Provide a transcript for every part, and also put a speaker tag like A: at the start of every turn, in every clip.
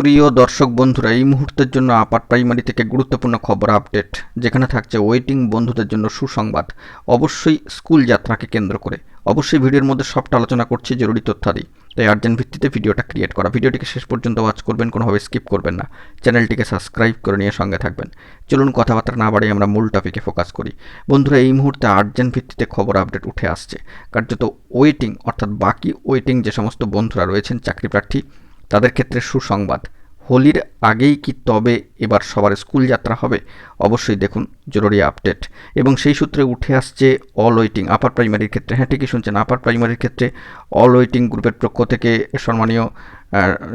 A: প্রিয় দর্শক বন্ধুরা, এই মুহূর্তের জন্য আপার প্রাইমারি থেকে গুরুত্বপূর্ণ খবর আপডেট, যেখানে থাকছে ওয়েটিং বন্ধুদের জন্য সুসংবাদ। অবশ্যই স্কুল যাত্রাকে কেন্দ্র করে। অবশ্যই ভিডিওর মধ্যে সবটা আলোচনা করছি, জরুরি তথ্যাদি। তাই আর্জেন্ট ভিত্তিতে ভিডিওটা ক্রিয়েট করা। ভিডিওটিকে শেষ পর্যন্ত ওয়াচ করবেন, কোনোভাবে স্কিপ করবেন না। চ্যানেলটিকে সাবস্ক্রাইব করে নিয়ে সঙ্গে থাকবেন। চলুন কথাবার্তা না বাড়িয়ে আমরা মূল টপিকে ফোকাস করি। বন্ধুরা, এই মুহূর্তে আর্জেন্ট ভিত্তিতে খবর আপডেট উঠে আসছে। কার্যত ওয়েটিং অর্থাৎ বাকি ওয়েটিং যে সমস্ত বন্ধুরা রয়েছেন, চাকরি প্রার্থী তাদের ক্ষেত্রে সুসংবাদ। হোলির আগেই কি তবে এবার সবার স্কুল যাত্রা হবে? অবশ্যই দেখুন জরুরি আপডেট। এবং সেই সূত্রে উঠে আসছে অল ওয়েটিং, আপার প্রাইমারির ক্ষেত্রে। হ্যাঁ ঠিকই শুনছেন, আপার প্রাইমারির ক্ষেত্রে অল ওয়েটিং গ্রুপের পক্ষ থেকে সম্মানীয়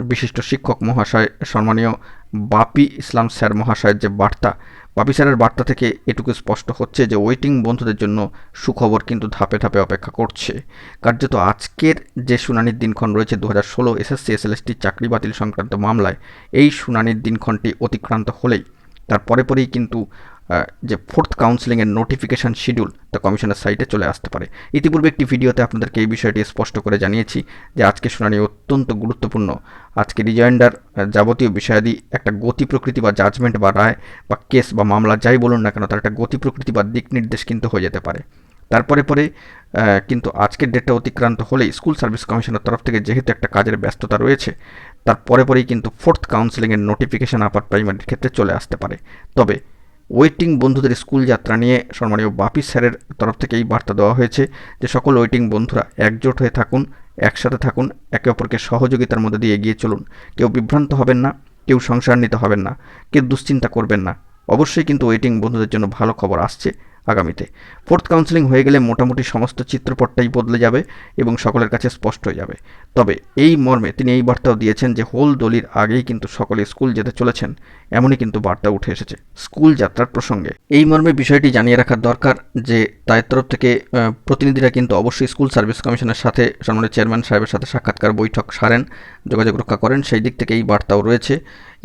A: বিশিষ্ট শিক্ষক মহাশয়, সম্মানীয় বাপি ইসলাম স্যার মহাশয়ের যে বার্তা বাপি স্যারের বার্তা থেকে এটুকু স্পষ্ট হচ্ছে যে ওয়েটিং বন্ধুদের জন্য সুখবর কিন্তু ধাপে ধাপে অপেক্ষা করছে। কার্যত আজকের যে শুনানির দিনক্ষণ রয়েছে দু হাজার ষোলো এসএসসি এসএলএসটি চাকরি বাতিল সংক্রান্ত মামলায়, এই শুনানির দিনক্ষণটি অতিক্রান্ত হলেই, তার পরে পরেই কিন্তু যে ফোর্থ কাউন্সিলিংয়ের নোটিফিকেশান শিডিউল তা কমিশনের সাইটে চলে আসতে পারে। ইতিপূর্বে একটি ভিডিওতে আপনাদেরকে এই বিষয়টি স্পষ্ট করে জানিয়েছি যে আজকে শুনানি অত্যন্ত গুরুত্বপূর্ণ। আজকে রিজয়েন্ডার যাবতীয় বিষয়াদি একটা গতি প্রকৃতি বা জাজমেন্ট বা রায় বা কেস বা মামলা যাই বলুন না কেন, তার একটা গতি প্রকৃতি বা দিক নির্দেশ কিন্তু হয়ে যেতে পারে। তারপরে পরে কিন্তু আজকের ডেটটা অতিক্রান্ত হলেই স্কুল সার্ভিস কমিশনের তরফ থেকে যেহেতু একটা কাজের ব্যস্ততা রয়েছে, তার পরে পরেই কিন্তু ফোর্থ কাউন্সিলিংয়ের নোটিফিকেশান আপার প্রাইমারির ক্ষেত্রে চলে আসতে পারে। তবে ওয়েটিং বন্ধুদের স্কুল যাত্রা নিয়ে সম্মানীয় বাপি স্যারের তরফ থেকে এই বার্তা দেওয়া হয়েছে যে সকল ওয়েটিং বন্ধুরা একজোট হয়ে থাকুন, একসাথে থাকুন, একে অপরকে সহযোগিতার মধ্যে দিয়ে এগিয়ে চলুন। কেউ বিভ্রান্ত হবেন না, কেউ সংসার নিতে হবেন না, কেউ দুশ্চিন্তা করবেন না। অবশ্যই কিন্তু ওয়েটিং বন্ধুদের জন্য ভালো খবর আসছে। আগামীতে। ফোর্থ কাউন্সেলিং হয়ে গেলে মোটামুটি সমস্ত চিত্রপটটাই বদলে যাবে এবং সকলের কাছে স্পষ্ট হয়ে যাবে। তবে এই মর্মে তিনি এই বার্তাও দিয়েছেন যে হোল দলির আগেই কিন্তু সকলে স্কুল যেতে চলেছেন, এমনই কিন্তু বার্তা উঠে এসেছে স্কুল যাত্রার প্রসঙ্গে। এই মর্মে বিষয়টি জানিয়ে রাখার দরকার যে তাদের তরফ থেকে প্রতিনিধিরা কিন্তু অবশ্যই স্কুল সার্ভিস কমিশনের সাথে সম্মানিত চেয়ারম্যান সাহেবের সাথে সাক্ষাৎকার, বৈঠক সারেন, যোগাযোগ রক্ষা করেন, সেই দিক থেকে এই বার্তাও রয়েছে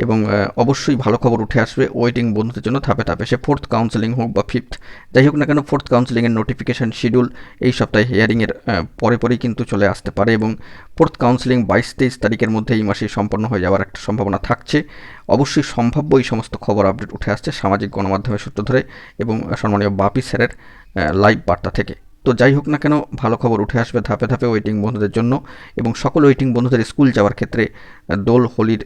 A: এবং অবশ্যই ভালো খবর উঠে আসবে ওয়েটিং বন্ধুদের জন্য ধাপে ধাপে। সে ফোর্থ কাউন্সিলিং হোক বা ফিফথ যাই হোক না কেন ফোর্থ কাউন্সিলিংয়ের নোটিফিকেশান শিডিউল এই সপ্তাহে হিয়ারিংয়ের পরে পরেই কিন্তু চলে আসতে পারে এবং ফোর্থ কাউন্সিলিং বাইশ তেইশ তারিখের মধ্যে এই মাসে সম্পন্ন হয়ে যাওয়ার একটা সম্ভাবনা থাকছে। অবশ্যই সম্ভাব্য এই সমস্ত খবর আপডেট উঠে আসছে সামাজিক গণমাধ্যমের সূত্র ধরে এবং সম্মানীয় বাপি স্যারের লাইভ বার্তা থেকে। তো যাই হোক না কেন, ভালো খবর উঠে আসবে ধাপে ধাপে ওয়েটিং বন্ধুদের জন্য এবং সকল ওয়েটিং বন্ধুদের স্কুল যাওয়ার ক্ষেত্রে দোল, হোলির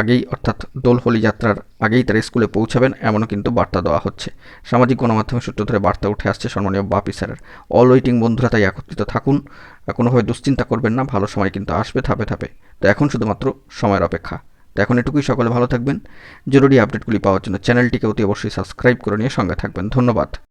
A: আগেই অর্থাৎ দোল, হোলি যাত্রার আগেই তারা স্কুলে পৌঁছাবেন, এমনও কিন্তু বার্তা দেওয়া হচ্ছে। সামাজিক গণমাধ্যমের সূত্র ধরে বার্তা উঠে আসছে সম্মানীয় বাপি স্যারের। অল ওয়েটিং বন্ধুরা তাই একত্রিত থাকুন কোনোভাবে দুশ্চিন্তা করবেন না, ভালো সময় কিন্তু আসবে ধাপে ধাপে। তো এখন শুধুমাত্র সময়ের অপেক্ষা। তো এখন এটুকুই, সকলে ভালো থাকবেন। জরুরি আপডেটগুলি পাওয়ার জন্য চ্যানেলটিকে অতি অবশ্যই সাবস্ক্রাইব করে নিয়ে সঙ্গে থাকবেন। ধন্যবাদ।